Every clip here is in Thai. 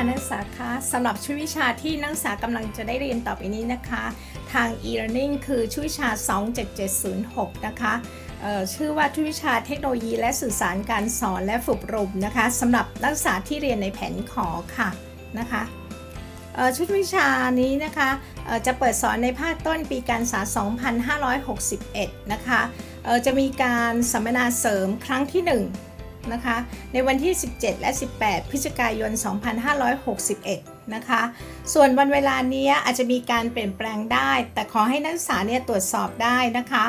ค่ะนักศึกษาคะสำหรับชุดวิชาที่นักศึกษากำลังจะได้เรียนต่อไปนี้นะคะ ทาง e-learning คือชุดวิชา 27706 นะคะชื่อว่าชุดวิชาเทคโนโลยีและสื่อสารการสอนและฝึกอบรมนะคะสำหรับนักศึกษาที่เรียนในแผนขอค่ะนะคะชุดวิชานี้นะคะจะเปิดสอนในภาคต้นปีการศึกษา 2561 นะคะจะมีการสัมมนาเสริมครั้งที่ 1 นะคะ ในวันที่ 17 และ 18 พฤศจิกายน 2561 นะคะ ส่วนวันเวลานี้อาจจะมีการเปลี่ยนแปลงได้ แต่ขอให้นักศึกษาเนี่ยตรวจสอบได้นะคะ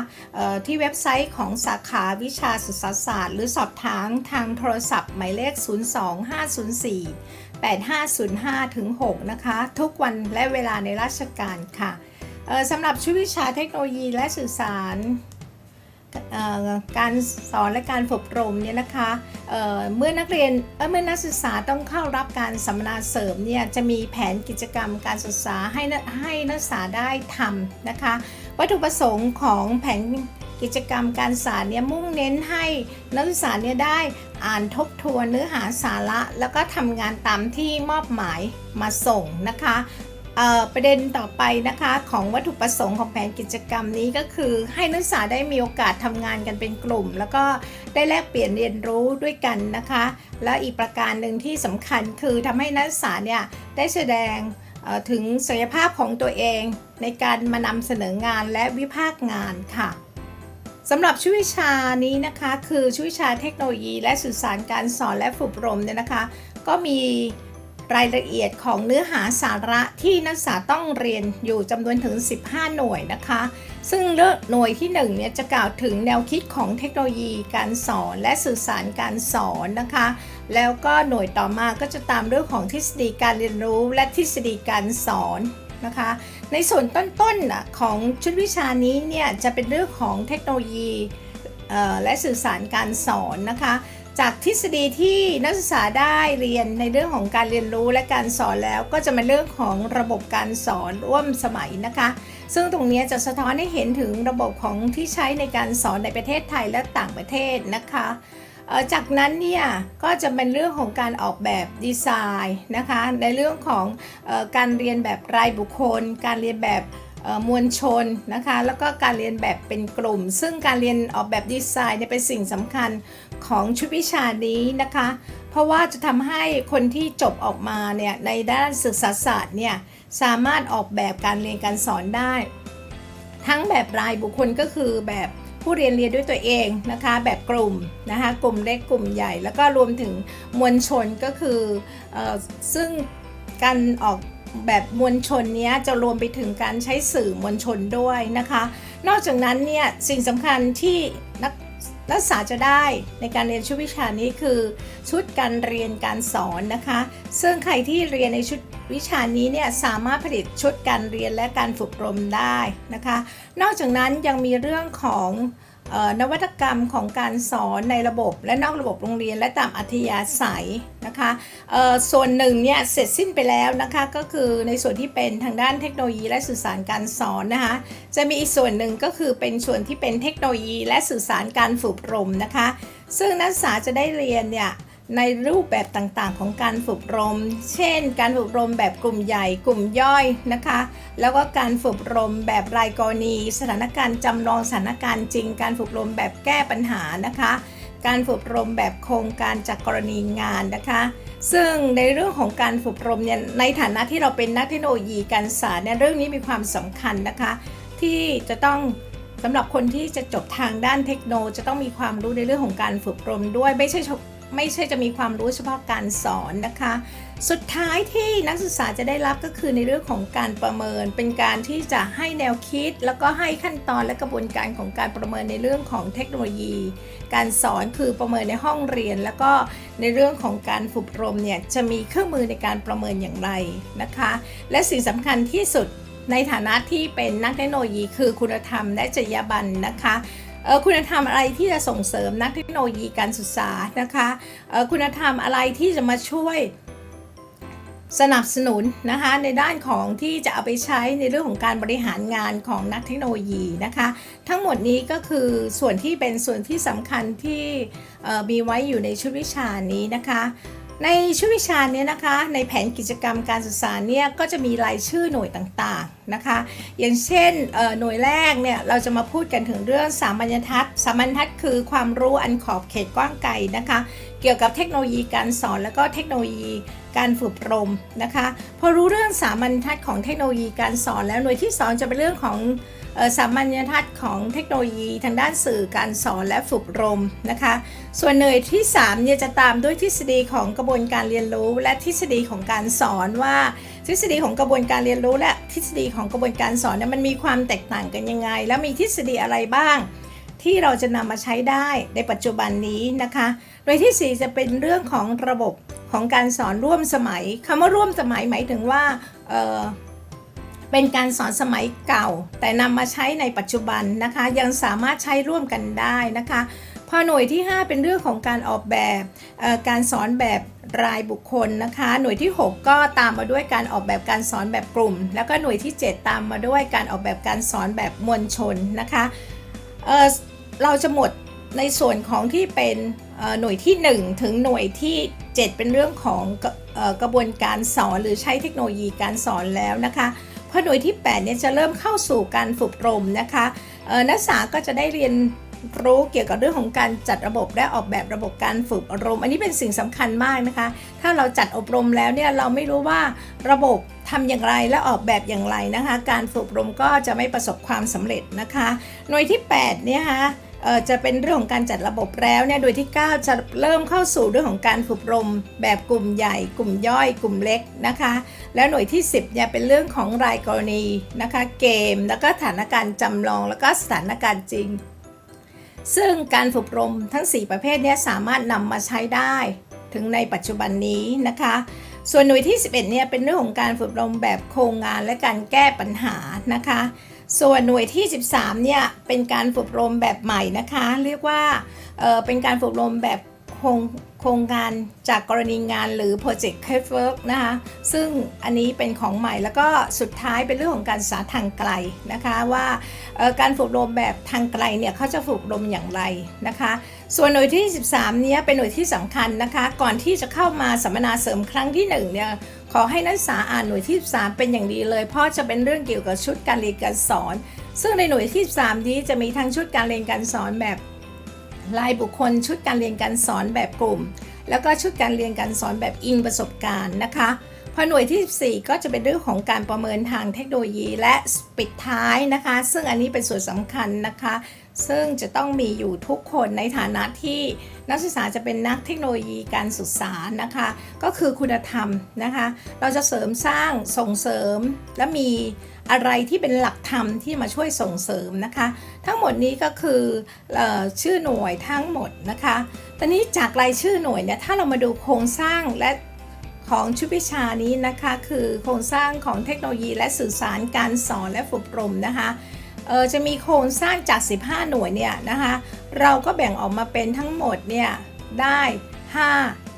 ที่เว็บไซต์ของสาขาวิชาศึกษาศาสตร์ หรือสอบถามทางโทรศัพท์ หมายเลข 02504 8505ถึง6นะคะ ทุกวันและเวลาในราชการค่ะสำหรับชุดวิชาเทคโนโลยีและสื่อสาร การสอนและการฝึกอบรมเนี่ยนะคะเเมื่อนักเรียนเเมื่อนักศึกษาต้องเข้ารับการสัมมนาเสริมเนี่ยจะมีแผนกิจกรรมการศึกษาให้ให้นักศึกษาได้ทำนะคะ วัตถุประสงค์ของแผนกิจกรรมการสอนเนี่ยมุ่งเน้นให้นักศึกษาเนี่ยได้อ่านทบทวนเนื้อหาสาระ แล้วก็ทำงานตามที่มอบหมายมาส่งนะคะ ประเด็นต่อไปนะคะของวัตถุประสงค์ของแผนกิจกรรมนี้ก็คือให้นักศึกษาได้มีโอกาสทำงานกันเป็นกลุ่ม แล้วก็ได้แลกเปลี่ยนเรียนรู้ด้วยกันนะคะ และอีกประการหนึ่งที่สำคัญคือทำให้นักศึกษาเนี่ยได้แสดงถึงศักยภาพของตัวเองในการมานำเสนองานและวิพากษ์งานค่ะสำหรับชุดวิชานี้นะคะ คือชุดวิชาเทคโนโลยี และสื่อสารการสอนและฝึกอบรมเนี่ยนะคะ ก็มี รายละเอียดของเนื้อหาสาระที่นักศึกษาต้องเรียนอยู่จำนวนถึง 15 หน่วยนะคะ ซึ่งเลือกหน่วยที่1เนี่ยจะกล่าวถึงแนวคิดของเทคโนโลยีการสอนและสื่อสารการสอนนะคะ แล้วก็หน่วยต่อมาก็จะตามเรื่องของทฤษฎีการเรียนรู้และทฤษฎีการสอนนะคะ ในส่วนต้นๆนของชุดวิชานี้เนี่ยจะเป็นเรื่องของเทคโนโลยีและสื่อสารการสอนนะคะ จากทฤษฎีที่นักศึกษาได้เรียนในเรื่องของการเรียนรู้และการสอนแล้วก็จะมาเรื่องของระบบการสอนร่วมสมัยนะคะ ซึ่งตรงนี้จะสะท้อนให้เห็นถึงระบบของที่ใช้ในการสอนในประเทศไทยและต่างประเทศนะคะจากนั้นเนี่ยก็จะเป็นเรื่องของการออกแบบดีไซน์นะคะในเรื่องของอการเรียนแบบรายบุคคล การเรียนแบบมวลชนนะคะแล้วก็การเรียนแบบเป็นกลุ่ม ซึ่งการเรียนออกแบบดีไซน์เนี่ยเป็นสิ่งสำคัญ ของชุดวิชานี้นะคะ เพราะว่าจะทำให้คนที่จบออกมาเนี่ยในด้านศึกษาศาสตร์เนี่ยสามารถออกแบบการเรียนการสอนได้ ทั้งแบบรายบุคคลก็คือแบบผู้เรียนเรียนด้วยตัวเองนะคะ แบบกลุ่มนะคะกลุ่มเล็กกลุ่มใหญ่ แล้วก็รวมถึงมวลชนก็คือเออซึ่งการออกแบบมวลชนเนี้ยจะรวมไปถึงการใช้สื่อมวลชนด้วยนะคะ นอกจากนั้นเนี่ยสิ่งสำคัญที่นัก นักศึกษาจะได้ในการเรียนชุดวิชานี้คือชุดการเรียนการสอนนะคะ ซึ่งใครที่เรียนในชุดวิชานี้เนี่ยสามารถผลิตชุดการเรียนและการฝึกอบรมได้นะคะ นอกจากนั้นยังมีเรื่องของ นวัตกรรมของการสอนในระบบและนอกระบบโรงเรียน และตามอัธยาศัยนะคะส่วนหนึ่งเนี่ยเสร็จสิ้นไปแล้วนะคะก็คือในส่วนที่เป็นทางด้านเทคโนโลยีและสื่อสารการสอนนะคะจะมีอีกส่วนหนึ่งก็คือเป็นส่วนที่เป็นเทคโนโลยีและสื่อสารการฝึกอบรมนะคะ ซึ่งนักศึกษาจะได้เรียนเนี่ย ในรูปแบบต่างๆ ของการฝึกรม เช่น การฝึกรมแบบกลุ่มใหญ่กลุ่มย่อยนะคะ แล้วก็การฝึกรมแบบรายกรณี สถานการณ์จำลองสถานการณ์จริง การฝึกรมแบบแก้ปัญหานะคะ การฝึกรมแบบโครงการจากกรณีงานนะคะ ซึ่งในเรื่องของการฝึกรมเนี่ย ในฐานะที่เราเป็นนักเทคโนโลยีการสอนเนี่ยเรื่องนี้มีความสำคัญนะคะ ที่จะต้องสำหรับคนที่จะจบทางด้านเทคโนจะต้องมีความรู้ในเรื่องของการฝึกรมด้วยไม่ใช่ ไม่ใช่จะมีความรู้เฉพาะการสอนนะคะ สุดท้ายที่นักศึกษาจะได้รับก็คือในเรื่องของการประเมิน เป็นการที่จะให้แนวคิด แล้วก็ให้ขั้นตอนและกระบวนการของการประเมินในเรื่องของเทคโนโลยี การสอนคือประเมินในห้องเรียน แล้วก็ในเรื่องของการฝึกอบรมเนี่ยจะมีเครื่องมือในการประเมินอย่างไรนะคะ และสิ่งสำคัญที่สุดในฐานะที่เป็นนักเทคโนโลยี คือคุณธรรมและจริยบันนะคะ คุณธรรมอะไรที่จะส่งเสริมนักเทคโนโลยีการศึกษานะคะคุณธรรมอะไรที่จะมาช่วยสนับสนุนนะคะในด้านของที่จะเอาไปใช้ในเรื่องของการบริหารงานของนักเทคโนโลยีนะคะ ทั้งหมดนี้ก็คือส่วนที่เป็นส่วนที่สำคัญที่มีไว้อยู่ในชุดวิชานี้นะคะ ในช่วงวิชาเนี้นะคะ ในแผนกิจกรรมการศึกษาเนี่ยก็จะมีรายชื่อหน่วยต่างๆนะคะ อย่างเช่นหน่วยแรกเนี่ยเราจะมาพูดกันถึงเรื่องสามัญทัศน์สามัญทัศน์คือความรู้อันขอบเขตกว้างไกลนะคะ เกี่ยวกับเทคโนโลยีการสอนแล้วก็เทคโนโลยีการฝึกอบรมนะคะ พอรู้เรื่องสามัญทัศน์ของเทคโนโลยีการสอนแล้วหน่วยที่สองจะเป็นเรื่องของ สามัญทัศน์ของเทคโนโลยีทางด้านสื่อการสอนและฝึกรมนะคะ ส่วนหน่วยที่3เนี่ยจะตามด้วยทฤษฎีของกระบวนการเรียนรู้ และทฤษฎีของการสอนว่า ทฤษฎีของกระบวนการเรียนรู้ และทฤษฎีของกระบวนการสอนเนี่ยมันมีความแตกต่างกันยังไง แล้วมีทฤษฎีอะไรบ้าง ที่เราจะนำมาใช้ได้ในปัจจุบันนี้นะคะโดยที่ 4 จะเป็นเรื่องของระบบของการสอนร่วมสมัยคำว่าร่วมสมัยหมายถึงว่า เป็นการสอนสมัยเก่า แต่นำมาใช้ในปัจจุบันนะคะ ยังสามารถใช้ร่วมกันได้นะคะพอหน่วยที่ 5 เป็นเรื่องของการออกแบบการสอนแบบรายบุคคลนะคะ หน่วยที่ 6 ก็ตามมาด้วยการออกแบบการสอนแบบกลุ่ม แล้วก็หน่วยที่ 7 ตามมาด้วยการออกแบบการสอนแบบมวลชนนะคะเเราจะหมดในส่วนของที่เป็นหน่วยที่ 1 ถึงหน่วยที่ 7 เป็นเรื่องของกระบวนการสอนหรือใช้เทคโนโลยีการสอนแล้วนะคะ พอหน่วยที่8เนี่ยจะเริ่มเข้าสู่การฝึกอบรมนะคะนักศึกษาก็จะได้เรียนรู้เกี่ยวกับเรื่องของการจัดระบบและออกแบบระบบการฝึกอบรม อันนี้เป็นสิ่งสำคัญมากนะคะ ถ้าเราจัดอบรมแล้วเนี่ยเราไม่รู้ว่าระบบทำอย่างไรและออกแบบอย่างไรนะคะ การฝึกอบรมก็จะไม่ประสบความสำเร็จนะคะ หน่วยที่8เนี่ยฮะเอ่อ จะเป็นเรื่องของการจัดระบบแล้วเนี่ยโดยที่ 9 จะเริ่มเข้าสู่เรื่องของการฝึกอบรม แบบกลุ่มใหญ่ กลุ่มย่อย กลุ่มเล็กนะคะ แล้วหน่วยที่ 10เนี่ยเป็นเรื่องของรายกรณีนะคะเกม แล้วก็สถานการณ์จำลองแล้วก็สถานการณ์จริง ซึ่งการฝึกอบรมทั้ง 4 ประเภทเนี้สามารถนำมาใช้ได้ถึงในปัจจุบันนี้นะคะ ส่วนหน่วยที่ 11เนี่ยเป็นเรื่องของการฝึกอบรมแบบโครงงานและการแก้ปัญหานะคะ ส่วนหน่วยที่ 13 เนี่ย เป็นการฝึกรมแบบใหม่นะคะ เรียกว่าเเป็นการฝึกรมแบบโครงโครงงานจากกรณีงานหรือ Project c a s e Work นะคะ ซึ่งอันนี้เป็นของใหม่แล้วก็สุดท้ายเป็นเรื่องของการศึกษาทางไกลนะคะว่าการฝึกอบรมแบบทางไกลเนี่ยเขาจะฝึกอบรมอย่างไรนะคะ ส่วนหน่วยที่ 13 เนี้ยเป็นหน่วยที่สำคัญนะคะ ก่อนที่จะเข้ามาสัมมนาเสริมครั้งที่1เนี่ย ขอให้นักศึกษาอ่านหน่วยที่ 13 เป็นอย่างดีเลยเพราะจะเป็นเรื่องเกี่ยวกับชุดการเรียนการสอน ซึ่งในหน่วยที่ 13 นี้จะมีทั้งชุดการเรียนการสอนแบบรายบุคคล ชุดการเรียนการสอนแบบกลุ่ม แล้วก็ชุดการเรียนการสอนแบบอิงประสบการณ์นะคะพอหน่วยที่ 14 ก็จะเป็นเรื่องของการประเมินทางเทคโนโลยีและปิดท้ายนะคะ ซึ่งอันนี้เป็นส่วนสำคัญนะคะ ซึ่งจะต้องมีอยู่ทุกคนในฐานะที่นักศึกษาจะเป็นนักเทคโนโลยีการศึกษานะคะ ก็คือคุณธรรมนะคะ เราจะเสริมสร้างส่งเสริมและมีอะไรที่เป็นหลักธรรมที่มาช่วยส่งเสริมนะคะ ทั้งหมดนี้ก็คือออชื่อหน่วยทั้งหมดนะคะตอนนี้จากรายชื่อหน่วยเนี่ยถ้าเรามาดูโครงสร้างและของชุดวิชานี้นะคะ คือโครงสร้างของเทคโนโลยีและสื่อสารการสอนและฝึกอบรมนะคะ เออจะมีโครงสร้างจาก 15 หน่วยเนี่ยนะคะเราก็แบ่งออกมาเป็นทั้งหมดเนี่ยได้ 5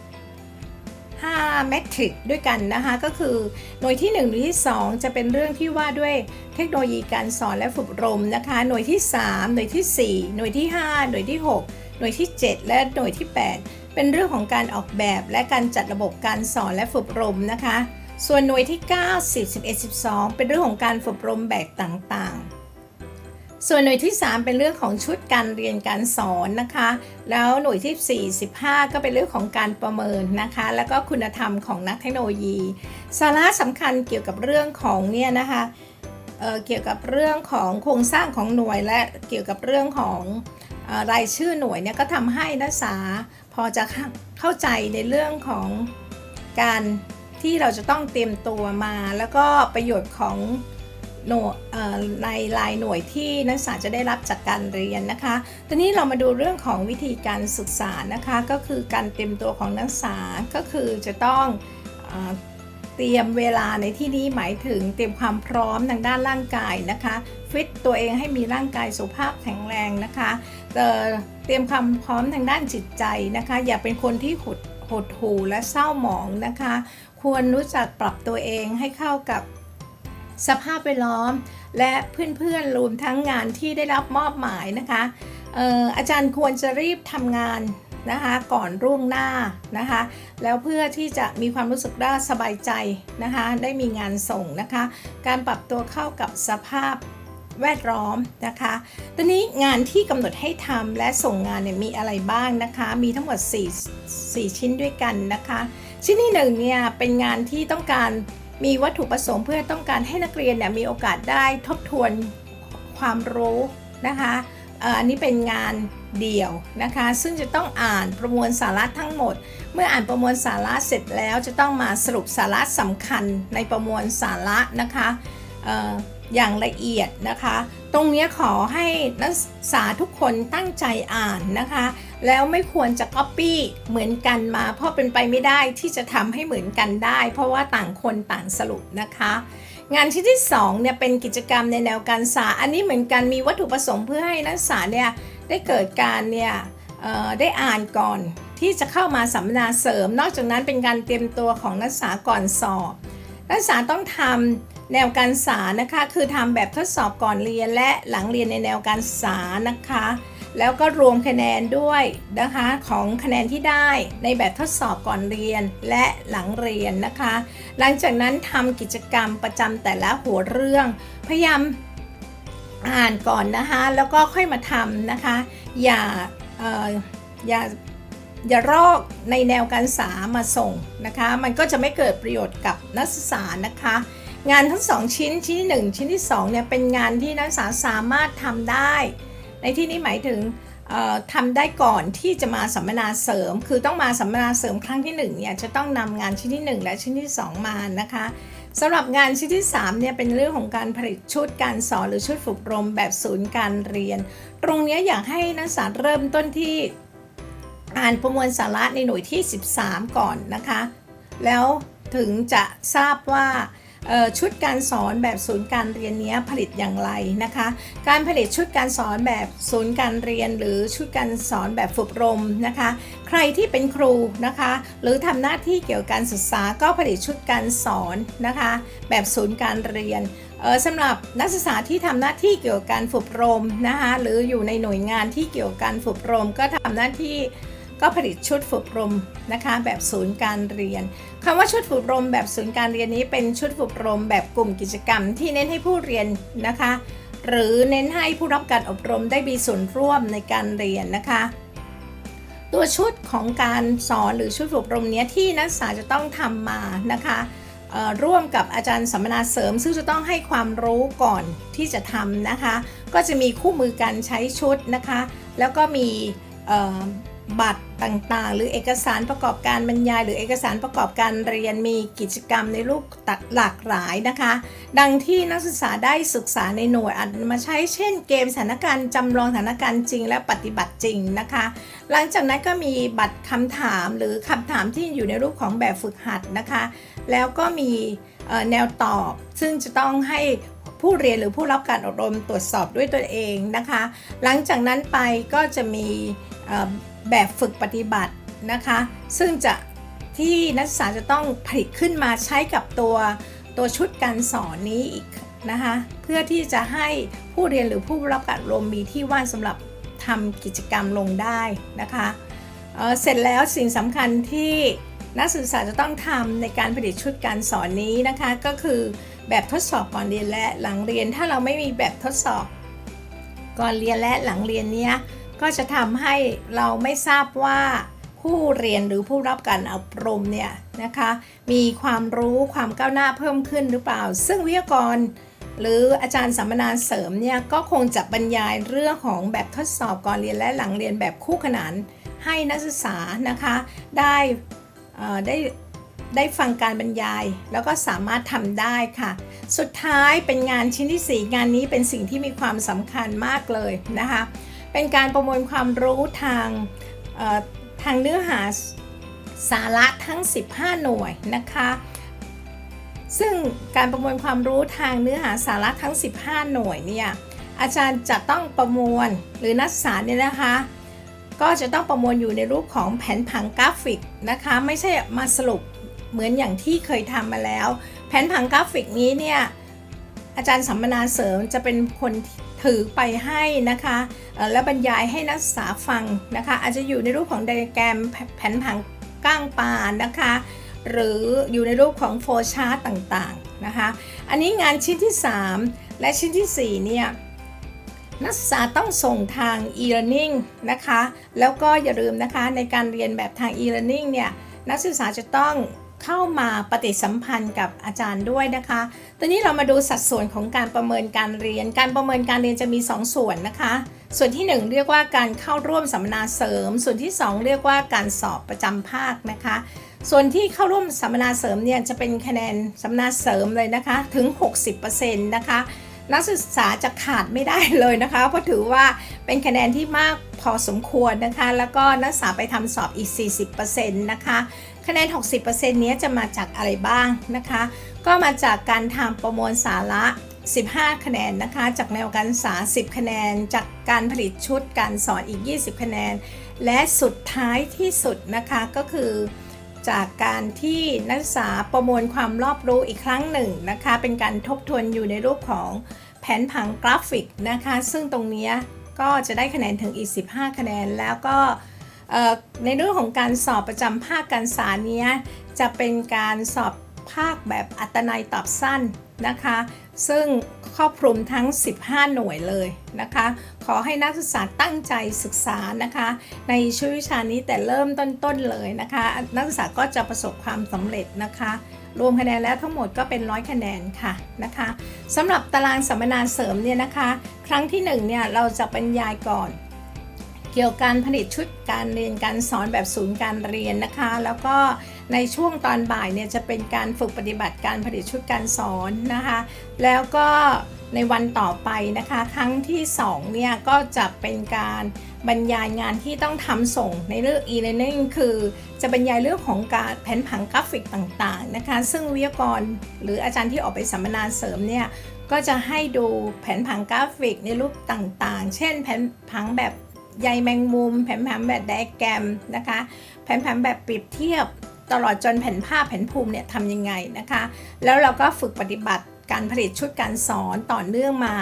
5เมทริกด้วยกันนะคะก็คือหน่วยที่ 1 หน่วยที่ 2 จะเป็นเรื่องที่ว่าด้วยเทคโนโลยีการสอนและฝึกอบรมนะคะหน่วยที่ 3 หน่วยที่ 4 หน่วยที่ 5 หน่วยที่ 6 หน่วยที่ 7 และหน่วยที่ 8 เป็นเรื่องของการออกแบบและการจัดระบบการสอนและฝึกอบรมนะคะ ส่วนหน่วยที่ 9 10 11 12 เป็นเรื่องของการฝึกอบรมแบบต่างๆ ส่วนหน่วยที่ 3 เป็นเรื่องของชุดการเรียนการสอนนะคะ แล้วหน่วยที่ 4 15 ก็เป็นเรื่องของการประเมินนะคะ แล้วก็คุณธรรมของนักเทคโนโลยี สาระสำคัญเกี่ยวกับเรื่องของเนี่ยนะคะเอ่อเกี่ยวกับเรื่องของโครงสร้างของหน่วยและเกี่ยวกับเรื่องของอรายชื่อหน่วยเนี่ยก็ทำให้นักศึกษาพอจะเข้าใจในเรื่องของการที่เราจะต้องเตรียมตัวมา แล้วก็ประโยชน์ของ หน่วยในรายหน่วยที่นักศึกษาจะได้รับจากการเรียนนะคะ ทีนี้เรามาดูเรื่องของวิธีการศึกษานะคะ ก็คือการเตรียมตัวของนักศึกษา ก็คือจะต้องเอเตรียมเวลาในที่นี้หมายถึงเตรียมความพร้อมทางด้านร่างกายนะคะ ฟิตตัวเองให้มีร่างกายสุขภาพแข็งแรงนะคะเตรียมความพร้อมทางด้านจิตใจนะคะ อย่าเป็นคนที่หดหดหูและเศร้าหมองนะคะ ควรรู้จักปรับตัวเองให้เข้ากับ สภาพแวดล้อม และเพื่อนๆรวมทั้งงานที่ได้รับมอบหมายนะคะอออาจารย์ควรจะรีบทำงานนะคะก่อนร่วงหน้านะคะแล้วเพื่อที่จะมีความรู้สึกว่าสบายใจนะคะได้มีงานส่งนะคะการปรับตัวเข้ากับสภาพแวดล้อมนะคะตอนนี้งานที่กำหนดให้ทำและส่งงานเนี่ยมีอะไรบ้างนะคะมีทั้งหมด 4 4 ชิ้นด้วยกันนะคะ ชิ้นที่หนึ่งเนี่ยเป็นงานที่ต้องการ มีวัตถุประสงค์เพื่อต้องการให้นักเรียนเนี่ยมีโอกาสได้ทบทวนความรู้นะคะอันนี้เป็นงานเดี่ยวนะคะ ซึ่งจะต้องอ่านประมวลสาระทั้งหมด เมื่ออ่านประมวลสาระเสร็จแล้วจะต้องมาสรุปสาระสำคัญในประมวลสาระนะคะ อย่างละเอียดนะคะ ตรงนี้ขอให้นักศึกษาทุกคนตั้งใจอ่านนะคะ แล้วไม่ควรจะ Copy เหมือนกันมา เพราะเป็นไปไม่ได้ที่จะทำให้เหมือนกันได้ เพราะว่าต่างคนต่างสรุปนะคะงานชิ้นที่2เนี่ยเป็นกิจกรรมในแนวการศึกษา อันนี้เหมือนกันมีวัตถุประสงค์เพื่อให้นักศึกษาเนี่ยได้เกิดการเนี่ยได้อ่านก่อนที่จะเข้ามาสัมมนาเสริม นอกจากนั้นเป็นการเตรียมตัวของนักศึกษาก่อนสอบ นักศึกษาต้องทำ แนวการศึกษานะคะคือทำแบบทดสอบก่อนเรียนและหลังเรียนในแนวการศึกษานะคะ แล้วก็รวมคะแนนด้วยนะคะของคะแนนที่ได้ในแบบทดสอบก่อนเรียนและหลังเรียนนะคะ หลังจากนั้นทำกิจกรรมประจำแต่ละหัวเรื่อง พยายามอ่านก่อนนะคะแล้วก็ค่อยมาทำนะคะ อย่าอออย่าอย่ารอกในแนวการศึกษามาส่งนะคะ มันก็จะไม่เกิดประโยชน์กับนักศึกษานะคะ งานทั้งสองชิ้นชิ้นที่หนึ่งชิ้นที่สองเนี่ยเป็นงานที่นักศึกษาสามารถทำได้ ในที่นี้หมายถึงทำได้ก่อนที่จะมาสัมมนาเสริม คือต้องมาสัมมนาเสริมครั้งที่1เนี่ยจะต้องนำงานชิ้นที่ 1 และชิ้นที่ 2 มานะคะสำหรับงานชิ้นที่3เนี่ยเป็นเรื่องของการผลิตชุดการสอนหรือชุดฝึกอบรมแบบศูนย์การเรียน ตรงนี้อยากให้นักศึกษาเริ่มต้นที่อ่านประมวลสาระในหน่วยที่ 13 ก่อนนะคะ แล้วถึงจะทราบว่า ชุดการสอนแบบศูนย์การเรียนนี้ผลิตอย่างไรนะคะ การผลิตชุดการสอนแบบศูนย์การเรียน หรือชุดการสอนแบบฝึกอบรมนะคะ ใครที่เป็นครูนะคะ หรือทำหน้าที่เกี่ยวกับการศึกษาก็ผลิตชุดการสอนนะคะ แบบศูนย์การเรียนสำหรับนักศึกษาที่ทำหน้าที่เกี่ยวกับการฝึกอบรมนะคะหรืออยู่ในหน่วยงานที่เกี่ยวกับการฝึกอบรมก็ทำหน้าที่ ก็ผลิตชุดฝึกอบรมนะคะแบบศูนย์การเรียนคำว่าชุดฝึกอบรมแบบศูนย์การเรียนนี้เป็นชุดฝึกอบรมแบบกลุ่มกิจกรรม ที่เน้นให้ผู้เรียนนะคะ หรือเน้นให้ผู้รับการอบรมได้มีส่วนร่วมในการเรียนนะคะ ตัวชุดของการสอนหรือชุดฝึกอบรมนี้ที่นักศึกษาจะต้องทำมานะคะร่วมกับอาจารย์สัมมนาเสริม ซึ่งจะต้องให้ความรู้ก่อนที่จะทำนะคะ ก็จะมีคู่มือการใช้ชุดนะคะ แล้วก็มี บัตรต่างๆ หรือเอกสารประกอบการบรรยาย หรือเอกสารประกอบการเรียนมีกิจกรรมในรูปตัดหลากหลายนะคะ ดังที่นักศึกษาได้ศึกษาในหน่วยอาจมาใช้เช่นเกมสถานการณ์จำลองสถานการณ์จริงและปฏิบัติจริงนะคะ หลังจากนั้นก็มีบัตรคำถามหรือคำถามที่อยู่ในรูปของแบบฝึกหัดนะคะ แล้วก็มีแนวตอบซึ่งจะต้องให้ผู้เรียนหรือผู้รับการอบรมตรวจสอบด้วยตัวเองนะคะ หลังจากนั้นไปก็จะมี แบบฝึกปฏิบัตินะคะ ซึ่งจะที่นักศึกษาจะต้องผลิตขึ้นมาใช้กับตัวตัวชุดการสอนนี้อีกนะคะ เพื่อที่จะให้ผู้เรียนหรือผู้รับการอบรมมีที่ว่างสำหรับทำกิจกรรมลงได้นะคะเเสร็จแล้วสิ่งสำคัญที่นักศึกษาจะต้องทำในการผลิตชุดการสอนนี้นะคะ ก็คือแบบทดสอบก่อนเรียนและหลังเรียนถ้าเราไม่มีแบบทดสอบก่อนเรียนและหลังเรียนเนี้ย ก็จะทำให้เราไม่ทราบว่าผู้เรียนหรือผู้รับการอบรมเนี่ยนะคะ มีความรู้ความก้าวหน้าเพิ่มขึ้นหรือเปล่า ซึ่งวิทยากร หรืออาจารย์สัมมนาเสริมเนี่ยก็คงจะบรรยายเรื่องของแบบทดสอบก่อนเรียนและหลังเรียนแบบคู่ขนานให้นักศึกษานะคะ ได้ได้ได้ฟังการบรรยาย แล้วก็สามารถทำได้ค่ะ สุดท้ายเป็นงานชิ้นที่สี่งานนี้เป็นสิ่งที่มีความสำคัญมากเลยนะคะ เป็นการประมวลความรู้ทางทางเนื้อหาสาระทั้ง 15 หน่วยนะคะ ซึ่งการประมวลความรู้ทางเนื้อหาสาระทั้ง 15 หน่วยเนี่ยอาจารย์จะต้องประมวลหรือนักศึกษาเนี่ยนะคะ ก็จะต้องประมวลอยู่ในรูปของแผนผังกราฟิกนะคะ ไม่ใช่มาสรุปเหมือนอย่างที่เคยทำมาแล้ว แผนผังกราฟิกนี้เนี่ยอาจารย์สัมมนาเสริมจะเป็นคน ถือไปให้นะคะแล้วบรรยายให้นักศึกษาฟังนะคะ อาจจะอยู่ในรูปของไดอะแกรมแผนผังก้างปลานะคะ หรืออยู่ในรูปของโฟชาร์ตต่างๆนะคะ อันนี้งานชิ้นที่ 3 และชิ้นทีสี่4 เนี่ยนักศึกษาต้องส่งทาง e-learning นะคะ แล้วก็อย่าลืมนะคะในการเรียนแบบทาง e-learning เนี่ยนักศึกษาจะต้อง เข้ามาปฏิสัมพันธ์กับอาจารย์ด้วยนะคะ ตอนนี้เรามาดูสัดส่วนของการประเมินการเรียน การประเมินการเรียนจะมี 2 ส่วนนะคะ ส่วนที่ 1 เรียกว่าการเข้าร่วมสัมมนาเสริม ส่วนที่ 2 เรียกว่าการสอบประจำภาคนะคะ ส่วนที่เข้าร่วมสัมมนาเสริมเนี่ยจะเป็นคะแนนสัมมนาเสริมเลยนะคะถึง 60%นะคะนักศึกษาจะขาดไม่ได้เลยนะคะ เพราะถือว่าเป็นคะแนนที่มากพอสมควรนะคะ แล้วก็นักศึกษาไปทำสอบอีก 40%นะคะ คะแนน 60%เนี้ยจะมาจากอะไรบ้างนะคะ ก็มาจากการทำประมวลสาระ 15 คะแนนนะคะ จากแนวการศึกษา 10 คะแนน จากการผลิตชุดการสอนอีก 20 คะแนน และสุดท้ายที่สุดนะคะก็คือจากการที่นักศึกษาประมวลความรอบรู้อีกครั้งหนึ่งนะคะ เป็นการทบทวนอยู่ในรูปของแผนผังกราฟิกนะคะ ซึ่งตรงนี้ก็จะได้คะแนนถึงอีก 15 คะแนนแล้วก็ ในเรื่องของการสอบประจำภาคการศึกษานี้จะเป็นการสอบภาคแบบอัตนัยตอบสั้นนะคะ ซึ่งครอบคลุมทั้ง 15 หน่วยเลยนะคะ ขอให้นักศึกษาตั้งใจศึกษานะคะ ในช่วงวิชานี้แต่เริ่มต้นๆเลยนะคะ นักศึกษาก็จะประสบความสำเร็จนะคะรวมคะแนนแล้วทั้งหมดก็เป็นร้อยคะแนนค่ะนะคะสำหรับตารางสัมมนาเสริมเนี่ยนะคะ ครั้งที่1เนี่ยเราจะบรรยายก่อน เกี่ยวกับการผลิตชุดการเรียนการสอนแบบศูนย์การเรียนนะคะ แล้วก็ในช่วงตอนบ่ายเนี่ยจะเป็นการฝึกปฏิบัติการผลิตชุดการสอนนะคะ แล้วก็ในวันต่อไปนะคะ ครั้งที่2เนี่ยก็จะเป็นการบรรยายงานที่ต้องทำส่งในเรื่อง e-learning คือจะบรรยายเรื่องของการแผนผังกราฟิกต่างๆนะคะ ซึ่งวิทยากรหรืออาจารย์ที่ออกไปสัมมนาเสริมเนี่ยก็จะให้ดูแผนผังกราฟิกในรูปต่างๆ เช่นแผนผังแบบ ใยแมงมุม แผนผังแบบไดแกรมนะคะ แผนผังแบบเปรียบเทียบ ตลอดจนแผนภาพแผนภูมิเนี่ยทำยังไงนะคะ แล้วเราก็ฝึกปฏิบัติการผลิตชุดการสอนต่อเนื่องมา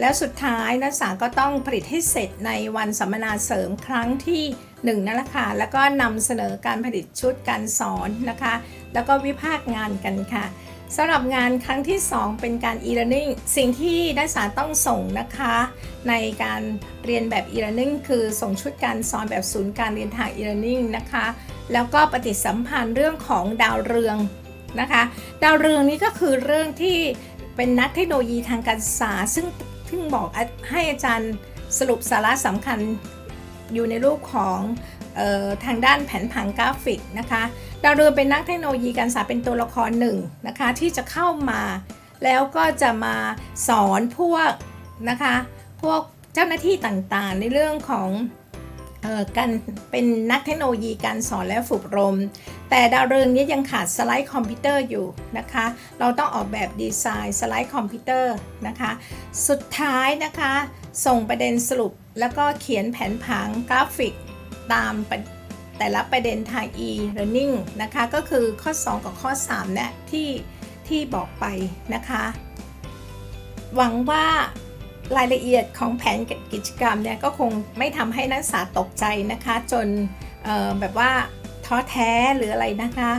แล้วสุดท้ายนักศึกษาก็ต้องผลิตให้เสร็จในวันสัมมนาเสริมครั้งที่1นั่นแหละค่ะแล้วก็นำเสนอการผลิตชุดการสอนนะคะ แล้วก็วิพากษ์งานกันค่ะ สำหรับงานครั้งที่ 2 เป็นการ e-learning สิ่งที่นักศึกษาต้องส่งนะคะ ในการเรียนแบบ e-learning คือส่งชุดการสอนแบบศูนย์การเรียนทาง e-learning นะคะ แล้วก็ปฏิสัมพันธ์เรื่องของดาวเรืองนะคะ ดาวเรืองนี้ก็คือเรื่องที่เป็นนักเทคโนโลยีทางการศึกษา ซึ่งซึ่งบอกให้อาจารย์สรุปสาระสำคัญอยู่ในรูปของออทางด้านแผนผังกราฟิกนะคะ ดาวเรืองเป็นนักเทคโนโลยีการศึกษาเป็นตัวละครหนึ่งนะคะที่จะเข้ามา แล้วก็จะมาสอนพวกนะคะพวกเจ้าหน้าที่ต่างๆ ในเรื่องของเออการเป็นนักเทคโนโลยีการสอนและฝึกอบรม แต่ดาวเรืองนี้ยังขาดสไลด์คอมพิวเตอร์อยู่นะคะ เราต้องออกแบบดีไซน์สไลด์คอมพิวเตอร์นะคะ สุดท้ายนะคะ ส่งประเด็นสรุปแล้วก็เขียนแผนผังกราฟิกตามป แต่ละประเด็นทาง e-learning นะคะ ก็คือข้อ 2 กับข้อ3เนี่ยที่ที่บอกไปนะคะ หวังว่ารายละเอียดของแผนกิจกรรมเนี่ยก็คงไม่ทำให้นักศึกษาตกใจนะคะ จนแบบว่าท้อแท้หรืออะไรนะคะ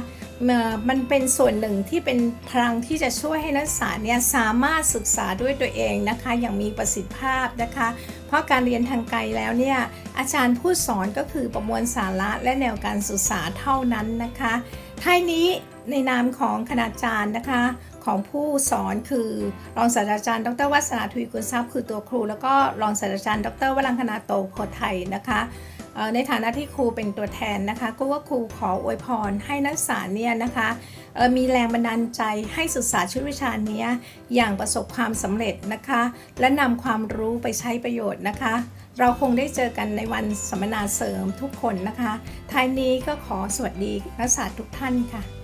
มันเป็นส่วนหนึ่งที่เป็นพลังที่จะช่วยให้นักศึกษาเนี่ยสามารถศึกษาด้วยตัวเองนะคะ อย่างมีประสิทธิภาพนะคะ เพราะการเรียนทางไกลแล้วเนี่ยอาจารย์ผู้สอนก็คือประมวลสาระและแนวการศึกษาเท่านั้นนะคะท้ายนี้ในนามของคณาจารย์นะคะของผู้สอนคือรองศาสตราจารย์ ดรวัฒนาทวีกุลทรัพย์คือตัวครู แล้วก็รองศาสตราจารย์ ดรวรังคณาโตโพไทยนะคะ ในฐานะที่ครูเป็นตัวแทนนะคะ ก็ว่าครูขออวยพรให้นักศึกษาเนี่ยนะคะมีแรงบันดาลใจให้ศึกษาชุดวิชานี้อย่างประสบความสำเร็จนะคะ และนำความรู้ไปใช้ประโยชน์นะคะ เราคงได้เจอกันในวันสัมมนาเสริมทุกคนนะคะท้ายนี้ก็ขอสวัสดีนักศึกษาทุกท่านค่ะ